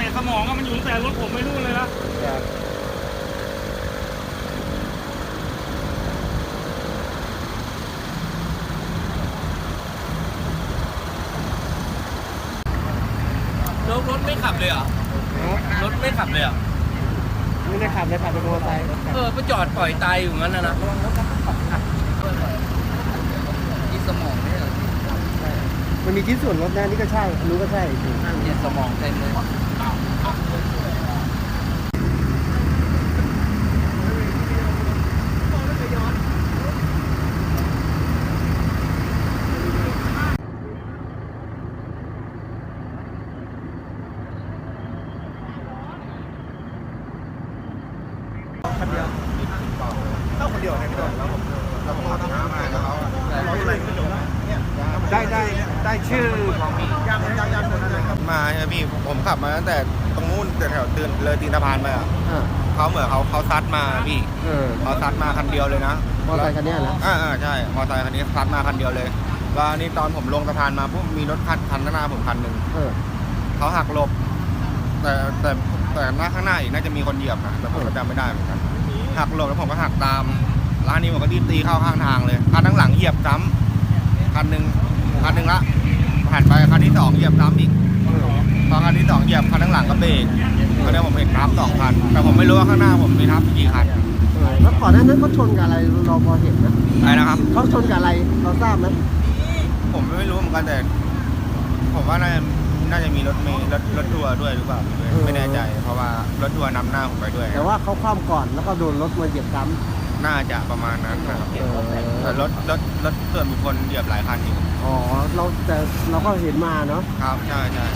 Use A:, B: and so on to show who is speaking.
A: แต่สมองอะมันอยู่ตั้งแต่รถผมไม่รู้เลยนะ
B: รถไม่ขับเลยเหรอ รถไม่ขับเลยเหร
C: ไม่ได้ขับเลยขับเป็นมอเตอร์ไซค์
B: เออไปจอดปล่อยตายอยู่งั้นนะนะ
C: มันมีชิ้นส่วนรถแน่นี่ก็ใช่รู้ก็ใช่ถูกนั่ง
B: เย็นสมองเต็มเลยค
D: นเดีาคนเดียวเลยพี่โดนแล้วผมก็ต้องหามาแล้วเขาอะไรก็จบแล้ว ด้ได้
E: ได้ชื่อของ
D: มาใช่ไหมพี่ผมขับมาตั้งแต่ตรงนู้นแต่แถวตื่นเลยตีนสะพานมาอะอ่าเขาเหมือนเขาเขาซัดมาพี่
C: เออเ
D: ขาซัดมาคันเดียวเลยนะมอเตอร์ไซค์คั
C: นเนี้ยนะ
D: อ่าอ่าใช่มอเตอร์ไซค์คันนี้ซัดมาคันเดียวเลยแล้วอันนี้ตอนผมลงสะพานมาปุ๊บมีรถคันคันข้างหน้าผมคันหนึ่งเอ
C: อ
D: เขาหักหลบ แต่แต่แต่หน้าข้างหน้าอีกน่าจะมีคนเหยียบนะแต่ผมก็จำไม่ได้เหมือนกันหักหลบแล้วผมก็หักตามร้านนี้ผมก็รีบตีเข้าข้างทางเลยคันทั้างหลังเหยียบซ้ำคันหนึ่ง คันหนึ่งละผ่านไปคันที่สองเหยียบซ้ำอีกพอคันที่สองเหยียบคันข้างหลังก็เบรกคันนี้ผมเห็นทับสองคัน แต่ผมไม่รู้ว่าข้างหน้าผมมีทับกี่คัน
C: เออแล้วก่อนหน้านั้นเขาชนกับอะไรเราพอเห็นนะ
D: อะไรนะครับเขา
C: ชนกับอะไรเราทราบไหม
D: ผมไม่รู้เหมือนกันแต่ผมว่าน่าจะน่าจะมีรถเมล์รถรถทัวร์ด้วยหรือเปล่าไม่แน่ใจ เพราะว่ารถทัวร์นำหน้าผมไปด้วย แต่ว
C: ่าเขาคว่ำก่อนแล้วก็โดนรถมาเหยียบซ้
D: น่าจะประมาณนั้นนะครับำเออแต่รถรถรถส่วนบุคคลเหยียบหลายคันอยู่
C: อ๋อเราแต่เราก็เห็นมาเนาะ
D: ครับใช่ใช่